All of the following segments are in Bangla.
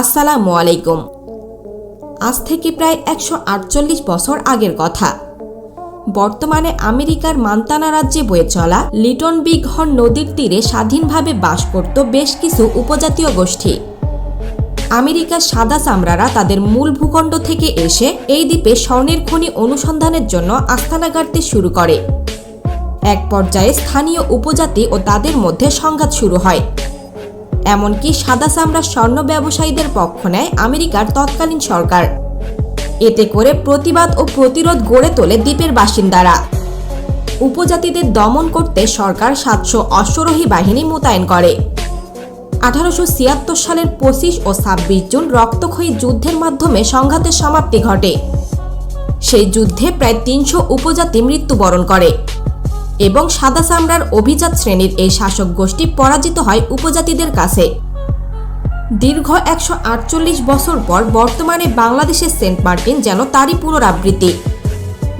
আসসালামু আলাইকুম। আজ থেকে প্রায় একশো আটচল্লিশ বছর আগের কথা। বর্তমানে আমেরিকার মান্তানা রাজ্যে বয়ে চলা লিটন হর্ন নদীর তীরে স্বাধীনভাবে বাস করত বেশ কিছু উপজাতীয় গোষ্ঠী। আমেরিকার সাদা চামড়ারা তাদের মূল ভূখণ্ড থেকে এসে এই দ্বীপে স্বর্ণের খনি অনুসন্ধানের জন্য আস্তানা গাড়তে শুরু করে। এক পর্যায়ে স্থানীয় উপজাতি ও তাদের মধ্যে সংঘাত শুরু হয়। এমনকি সাদা চামড়ার স্বর্ণ ব্যবসায়ীদের পক্ষ নেয় আমেরিকার তৎকালীন সরকার। এতে করে প্রতিবাদ ও প্রতিরোধ গড়ে তোলে দ্বীপের বাসিন্দারা। উপজাতিদের দমন করতে সরকার সাতশো অশ্বরোহী বাহিনী মোতায়েন করে। আঠারোশো ছিয়াত্তর সালের পঁচিশ ও ছাব্বিশ জুন রক্তক্ষয়ী যুদ্ধের মাধ্যমে সংঘাতের সমাপ্তি ঘটে। সেই যুদ্ধে প্রায় তিনশো উপজাতি মৃত্যুবরণ করে। এবং সাদা চামড়ার অভিজাত শ্রেণির এই শাসক গোষ্ঠী পরাজিত হয় উপজাতিদের কাছে। দীর্ঘ একশো আটচল্লিশ বছর পর বর্তমানে বাংলাদেশের সেন্ট মার্টিন যেন তারই পুনরাবৃত্তি।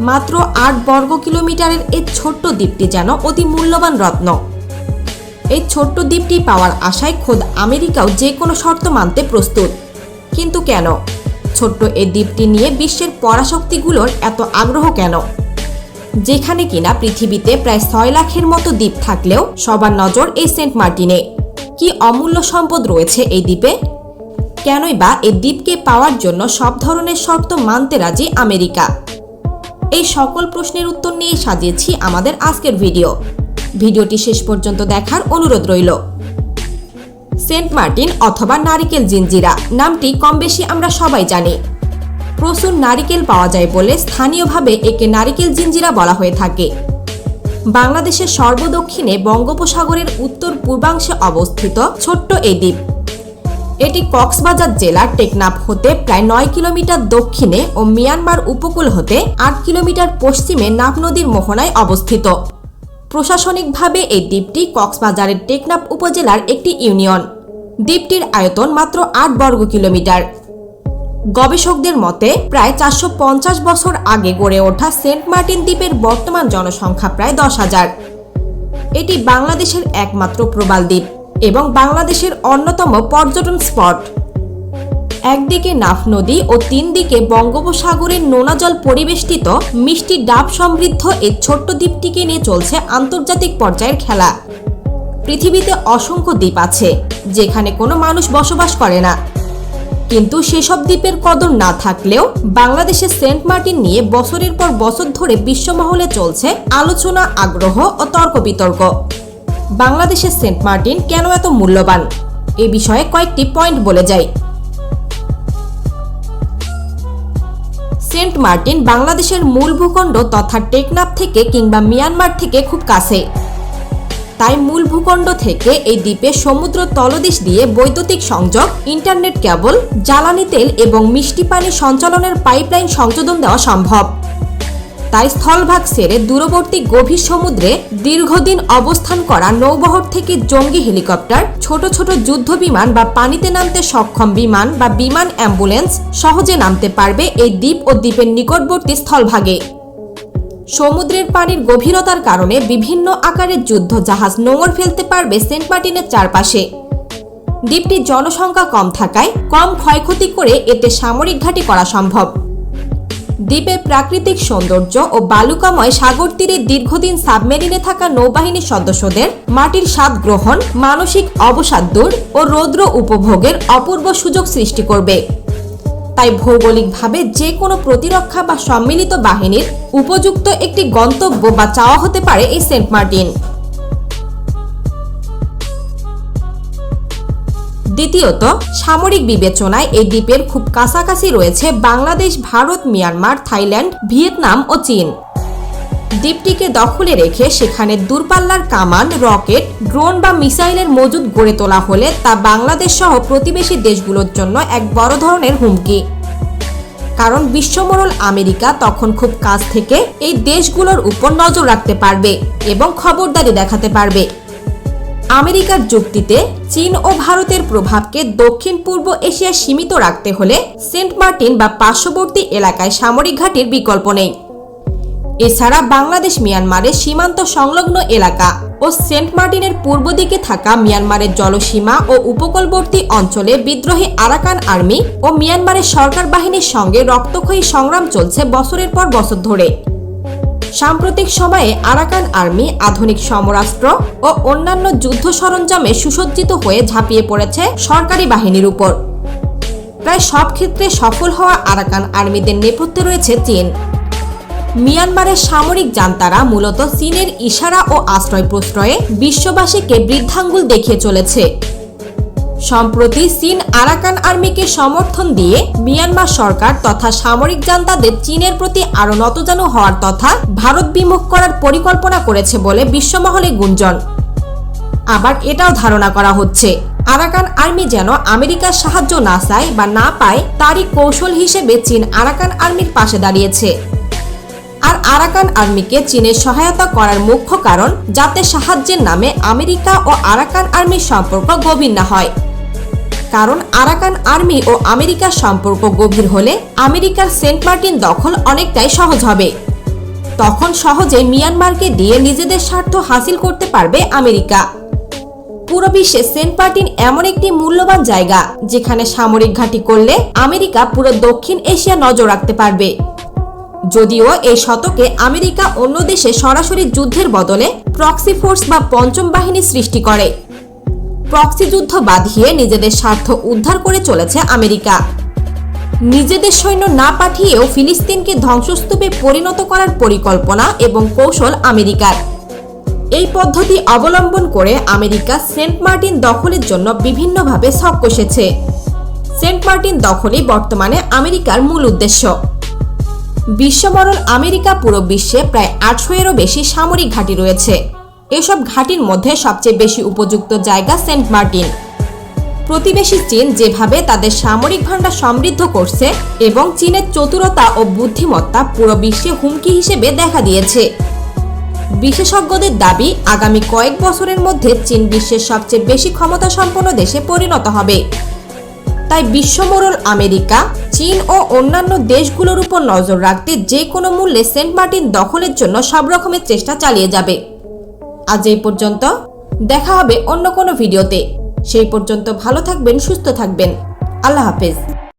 মাত্র আট বর্গ কিলোমিটারের এই ছোট্ট দ্বীপটি যেন অতি মূল্যবান রত্ন। এই ছোট্ট দ্বীপটি পাওয়ার আশায় খোদ আমেরিকাও যে কোনো শর্ত মানতে প্রস্তুত। কিন্তু কেন? ছোট্ট এই দ্বীপটি নিয়ে বিশ্বের পরাশক্তিগুলোর এত আগ্রহ কেন? যেখানে কিনা পৃথিবীতে প্রায় ছয় লাখের মতো দ্বীপ থাকলেও সবার নজর এই সেন্ট মার্টিনে। কি অমূল্য সম্পদ রয়েছে এই দ্বীপে? কেনই বা এই দ্বীপকে পাওয়ার জন্য সব ধরনের শর্ত মানতে রাজি আমেরিকা? এই সকল প্রশ্নের উত্তর নিয়ে সাজিয়েছি আমাদের আজকের ভিডিও। ভিডিওটি শেষ পর্যন্ত দেখার অনুরোধ রইল। সেন্ট মার্টিন অথবা নারিকেল জিঞ্জিরা, নামটি কম বেশি আমরা সবাই জানি। প্রচুর নারিকেল পাওয়া যায় বলে স্থানীয়ভাবে একে নারিকেল জিঞ্জিরা বলা হয়ে থাকে। বাংলাদেশের সর্বদক্ষিণে বঙ্গোপসাগরের উত্তর পূর্বাংশে অবস্থিত ছোট্ট এই দ্বীপ। এটি কক্সবাজার জেলার টেকনাফ হতে প্রায় নয় কিলোমিটার দক্ষিণে ও মিয়ানমার উপকূল হতে আট কিলোমিটার পশ্চিমে নাফ নদীর মোহনায় অবস্থিত। প্রশাসনিকভাবে এই দ্বীপটি কক্সবাজারের টেকনাফ উপজেলার একটি ইউনিয়ন। দ্বীপটির আয়তন মাত্র আট বর্গ কিলোমিটার। গবেষকদের মতে, প্রায় চারশো পঞ্চাশ বছর আগে গড়ে ওঠা সেন্ট মার্টিন দ্বীপের বর্তমান জনসংখ্যা প্রায় দশ হাজার। এটি বাংলাদেশের একমাত্র প্রবাল দ্বীপ এবং বাংলাদেশের অন্যতম পর্যটন স্পট। একদিকে নাফ নদী ও তিন দিকে বঙ্গোপসাগরের নোনা জল পরিবেষ্টিত মিষ্টি ডাব সমৃদ্ধ এই ছোট্ট দ্বীপটিকে নিয়ে চলছে আন্তর্জাতিক পর্যায়ের খেলা। পৃথিবীতে অসংখ্য দ্বীপ আছে, যেখানে কোনো মানুষ বসবাস করে না। কিন্তু সেসব দ্বীপের কদর না থাকলেও বাংলাদেশের সেন্ট মার্টিন নিয়ে বছরের পর বছর ধরে বিশ্বমহলে চলছে আলোচনা, আগ্রহ ও তর্ক বিতর্ক। বাংলাদেশের সেন্ট মার্টিন কেন এত মূল্যবান? এ বিষয়ে কয়েকটি পয়েন্ট বলে যাই। সেন্ট মার্টিন বাংলাদেশের মূল ভূখণ্ড তথা টেকনাফ থেকে কিংবা মিয়ানমার থেকে খুব কাছে। তাই মূল ভূখণ্ড থেকে এই দ্বীপে সমুদ্র তলদেশ দিয়ে বৈদ্যুতিক সংযোগ, ইন্টারনেট কেবল, জ্বালানি তেল এবং মিষ্টি পানি সঞ্চালনের পাইপলাইন সংযোজন দেওয়া সম্ভব। তাই স্থলভাগ সেরে দূরবর্তী গভীর সমুদ্রে দীর্ঘদিন অবস্থান করা নৌবহর থেকে জঙ্গি হেলিকপ্টার, ছোট ছোট যুদ্ধ বিমান বা পানিতে নামতে সক্ষম বিমান বা বিমান অ্যাম্বুলেন্স সহজে নামতে পারবে এই দ্বীপ ও দ্বীপের নিকটবর্তী স্থলভাগে। সমুদ্রের পানির গভীরতার কারণে বিভিন্ন আকারের যুদ্ধ জাহাজ নোঙর ফেলতে পারবে সেন্ট মার্টিনের চারপাশে। দ্বীপটির জনসংখ্যা কম থাকায় কম ক্ষয়ক্ষতি করে এতে সামরিক ঘাঁটি করা সম্ভব। দ্বীপের প্রাকৃতিক সৌন্দর্য ও বালুকাময় সাগর তীরে দীর্ঘদিন সাবমেরিনে থাকা নৌবাহিনীর সদস্যদের মাটির স্বাদ গ্রহণ, মানসিক অবসাদ দূর ও রৌদ্র উপভোগের অপূর্ব সুযোগ সৃষ্টি করবে। তাই ভৌগোলিকভাবে যে কোনো প্রতিরক্ষা বা সম্মিলিত বাহিনীর উপযুক্ত একটি গন্তব্য বা চাওয়া হতে পারে এই সেন্ট মার্টিন। দ্বিতীয়ত, সামরিক বিবেচনায় এই দ্বীপের খুব কাছাকাছি রয়েছে Bangladesh, Bharat, Myanmar, Thailand, Vietnam ও চীন। দ্বীপটিকে দখলে রেখে সেখানে দূরপাল্লার কামান, রকেট, ড্রোন বা মিসাইলের মজুদ গড়ে তোলা হলে তা বাংলাদেশ সহ প্রতিবেশী দেশগুলোর জন্য এক বড় ধরনের হুমকি। কারণ বিশ্বমোড়ল আমেরিকা তখন খুব কাছ থেকে এই দেশগুলোর উপর নজর রাখতে পারবে এবং খবরদারি দেখাতে পারবে। আমেরিকার যুক্তিতে, চীন ও ভারতের প্রভাবকে দক্ষিণ পূর্ব এশিয়ায় সীমিত রাখতে হলে সেন্ট মার্টিন বা পার্শ্ববর্তী এলাকায় সামরিক ঘাটির বিকল্প নেই। এছাড়া বাংলাদেশ মিয়ানমারের সীমান্ত সংলগ্ন এলাকা ও সেন্ট মার্টিনের পূর্ব দিকে থাকা মিয়ানমারের জলসীমা ও উপকূলবর্তী অঞ্চলে বিদ্রোহী আরাকান আর্মি ও মিয়ানমারের সরকার বাহিনীর সঙ্গে রক্তক্ষয়ী সংগ্রাম চলছে বছরের পর বছর ধরে। সাম্প্রতিক সময়ে আরাকান আর্মি, আধুনিক সমরাস্ত্র ও অন্যান্য যুদ্ধ সরঞ্জামে সুসজ্জিত হয়ে ঝাঁপিয়ে পড়েছে সরকারি বাহিনীর উপর। প্রায় সব ক্ষেত্রে সফল হওয়া আরাকান আর্মিদের নেপথ্যে রয়েছে চীন। মিয়ানমারের সামরিক জান্তারা মূলত চীনের ইশারা ও আশ্রয় প্রশ্রয়ে বিশ্ববাসীকে বৃদ্ধাঙ্গুল দেখিয়ে চলেছে। সম্প্রতি চীন আরাকান আর্মিকে সমর্থন দিয়ে মিয়ানমার সরকার তথা সামরিক জান্তাদের চীনের প্রতি আরও নতজানু হওয়ার তথা ভারত বিমুখ করার পরিকল্পনা করেছে বলে বিশ্বমহলে গুঞ্জন। আবার এটাও ধারণা করা হচ্ছে, আরাকান আর্মি যেন আমেরিকার সাহায্য না চায় বা না পায় তারই কৌশল হিসেবে চীন আরাকান আর্মির পাশে দাঁড়িয়েছে। আর আরাকান আর্মিকে চীনের সহায়তা করার মুখ্য কারণ, যাতে সাহায্যের নামে আমেরিকা ও আরাকান আর্মির সম্পর্ক গভীর না হয়। কারণ, আরাকান আর্মি ও আমেরিকার সম্পর্ক গভীর হলে আমেরিকার সেন্ট মার্টিন দখল অনেকটাই সহজ হবে। তখন সহজে মিয়ানমারকে দিয়ে নিজেদের স্বার্থ হাসিল করতে পারবে আমেরিকা। পুরো বিশ্বে সেন্ট মার্টিন এমন একটি মূল্যবান জায়গা, যেখানে সামরিক ঘাঁটি করলে আমেরিকা পুরো দক্ষিণ এশিয়া নজর রাখতে পারবে। যদিও এই শতকে আমেরিকা অন্য দেশে সরাসরি যুদ্ধের বদলে প্রক্সি ফোর্স বা পঞ্চম বাহিনী সৃষ্টি করে। প্রক্সি যুদ্ধ বাঁধিয়ে নিজেদের স্বার্থ উদ্ধার করে চলেছে আমেরিকা। নিজেদের সৈন্য না পাঠিয়েও ফিলিস্তিনকে ধ্বংসস্তূপে পরিণত করার পরিকল্পনা এবং কৌশল আমেরিকার। এই পদ্ধতি অবলম্বন করে আমেরিকা সেন্ট মার্টিন দখলের জন্য বিভিন্নভাবে ছক কষেছে। সেন্ট মার্টিন দখলই বর্তমানে আমেরিকার মূল উদ্দেশ্য। বিশ্বমরল আমেরিকা পুরো বিশ্বে প্রায় আটশো এরও বেশি সামরিক ঘাঁটি রয়েছে। এসব ঘাঁটির মধ্যে সবচেয়ে বেশি উপযুক্ত জায়গা সেন্ট মার্টিন। প্রতিবেশী চীন যেভাবে তাদের সামরিক ভাণ্ডার সমৃদ্ধ করছে এবং চীনের চতুরতা ও বুদ্ধিমত্তা পুরো বিশ্বে হুমকি হিসেবে দেখা দিয়েছে। বিশেষজ্ঞদের দাবি, আগামী কয়েক বছরের মধ্যে চীন বিশ্বের সবচেয়ে বেশি ক্ষমতা সম্পন্ন দেশে পরিণত হবে। তাই বিশ্বমোড়ল আমেরিকা, চীন ও অন্যান্য দেশগুলোর উপর নজর রাখতে যে কোনো মূল্যে সেন্ট মার্টিন দখলের জন্য সব রকমের চেষ্টা চালিয়ে যাবে। আজ এই পর্যন্ত। দেখা হবে অন্য কোনো ভিডিওতে। সেই পর্যন্ত ভালো থাকবেন, সুস্থ থাকবেন। আল্লাহ হাফেজ।